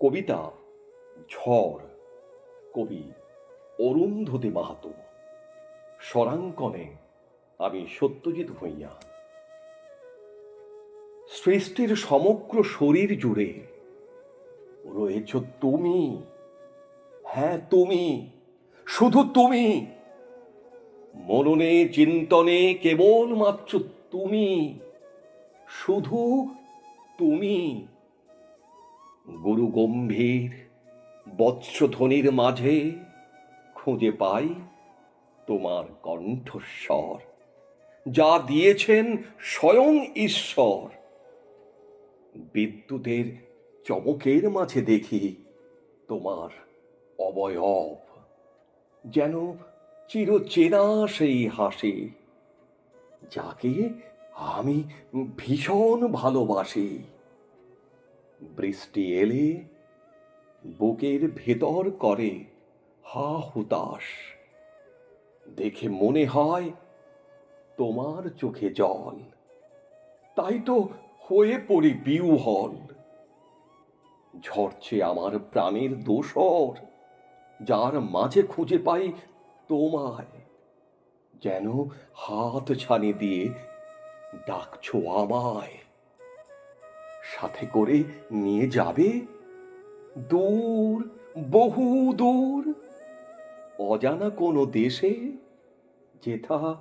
কবিতা, ঝড়, কবি অরুন্ধতী মাহাতো, স্বরাঙ্কনে আমি সত্যজিৎ ভূঁইয়া। সৃষ্টির সমগ্র শরীর জুড়ে রয়েছ তুমি। হ্যাঁ তুমি, শুধু তুমি। মননে চিন্তনে কেবলমাত্র তুমি, শুধু তুমি। গুরু গম্ভীর বৎসধ্বনির মাঝে খুঁজে পাই তোমার কণ্ঠস্বর, যা দিয়েছেন স্বয়ং ঈশ্বর। বিদ্যুতের চমকের মাঝে দেখি তোমার অবয়ব, যেন চিরচেনা সেই হাসি, যাকে আমি ভীষণ ভালোবাসি। বৃষ্টি এলে বুকের ভেতর করে, হা হুতাশ, দেখে মনে হয় তোমার চোখে জল। তাই তো হয়ে পড়ি বিউহল। ঝরছে আমার প্রাণের দোসর, যার মাঝে খুঁজে পাই তোমায়। যেন হাত ছানি দিয়ে ডাকছো আমায়। সাথে করে নিয়ে যাবে? দূর, বহু দূর। অজানা কোনো দেশে যেথা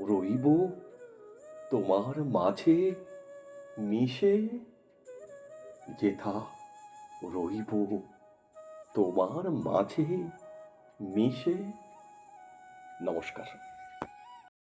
রইব, তোমার মাঝে মিশে যেথা রইব, তোমার মাঝে মিশে। নমস্কার।